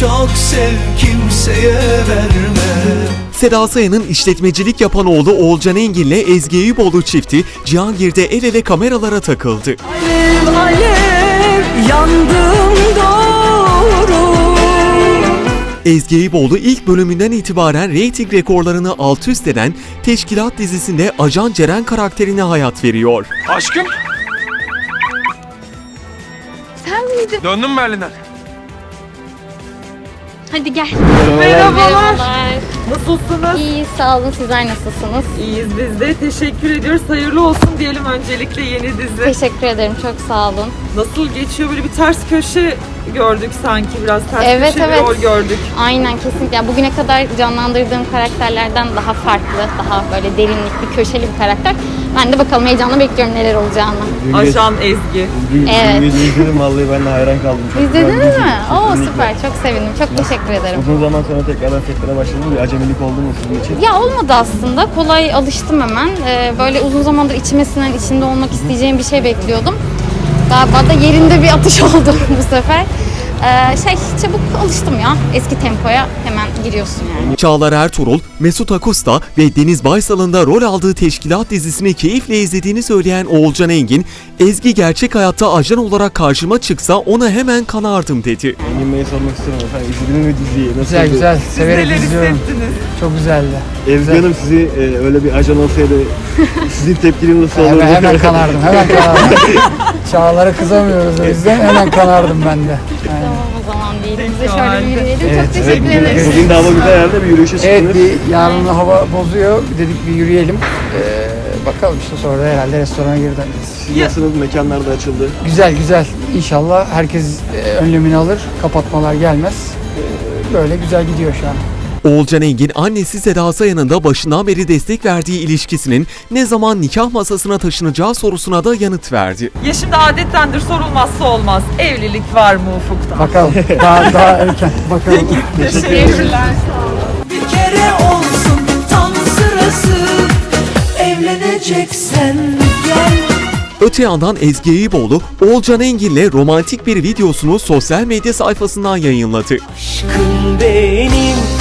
çok sev kimseye verme Seda Sayan'ın işletmecilik yapan oğlu Oğulcan Engin'le Ezgi Eyüboğlu çifti Cihangir'de el ele kameralara takıldı. Alev alev yandım doğru Ezgi Eyüboğlu ilk bölümünden itibaren reyting rekorlarını alt üst eden Teşkilat dizisinde Ajan Ceren karakterine hayat veriyor. Aşkım Sen miydin? döndüm Berlin'den. Hadi gel. Merhabalar. Nasılsınız? İyi, sağ olun. Sizler nasılsınız? İyiyiz biz de. Teşekkür ediyoruz. Hayırlı olsun diyelim öncelikle yeni dizi. Teşekkür ederim. Çok sağ olun. Nasıl geçiyor? Böyle bir ters köşe gördük sanki biraz. Ters Evet, köşe evet. bir rol gördük. Aynen kesinlikle. Yani bugüne kadar canlandırdığım karakterlerden daha farklı, daha böyle derinlikli, köşeli bir karakter. Ben de bakalım heyecanla bekliyorum neler olacağını. Ajan Ezgi. Evet. Videoyu izledim vallahi ben de hayran kaldım. Çok bir İzlediniz mi? Oo Kesinlikle. süper. Çok sevindim. Çok teşekkür ederim. Uzun zaman sonra tekrardan setlere başladım. Bir acemilik oldu mu sizin için? Ya olmadı aslında. Kolay alıştım hemen. Ee, böyle uzun zamandır içime sinen, içinde olmak isteyeceğim bir şey bekliyordum. Galiba da yerinde bir atış oldu bu sefer. Ee, şey çabuk alıştım ya. Eski tempoya hemen giriyorsun yani. Çağlar Ertuğrul, Mesut Akusta ve Deniz Baysal'ın da rol aldığı Teşkilat dizisini keyifle izlediğini söyleyen Oğulcan Engin, Ezgi gerçek hayatta ajan olarak karşıma çıksa ona hemen kanardım dedi. Engin Bey'e sormak istiyorum efendim. İzlediniz mi diziyi? Nasıl Güzel güzel. Siz Severek neler izliyorum. Çok güzeldi. Ezgi Güzel. Hanım sizi e, öyle bir ajan olsaydı sizin tepkiniz nasıl olurdu? Hemen, hemen kanardım. Hemen kanardım. Çağlara kızamıyoruz o yüzden hemen kanardım ben de. Aynen. Tamam o zaman diyelim. Bize şöyle bir yürüyelim. Evet, Çok teşekkür evet, ederiz. Bugün de hava güzel herhalde bir yürüyüşe çıktınız. Evet bir yarın hava bozuyor. Dedik bir yürüyelim. Ee, bakalım işte sonra herhalde restorana geri döneceğiz. Siz nasılsınız? Mekanlar da açıldı. Güzel güzel. İnşallah herkes e, önlemini alır. Kapatmalar gelmez. Ee, böyle güzel gidiyor şu an. Oğulcan Engin annesi Seda Sayan'ın da başından beri destek verdiği ilişkisinin ne zaman nikah masasına taşınacağı sorusuna da yanıt verdi. Ya şimdi adettendir sorulmazsa olmaz. Evlilik var mı ufukta? Bakalım. daha daha erken. Bakalım. Teşekkürler. Bir kere olsun tam sırası Evleneceksen gel Öte yandan Ezgi Eyüboğlu, Oğulcan Engin'le romantik bir videosunu sosyal medya sayfasından yayınladı. Aşkın benim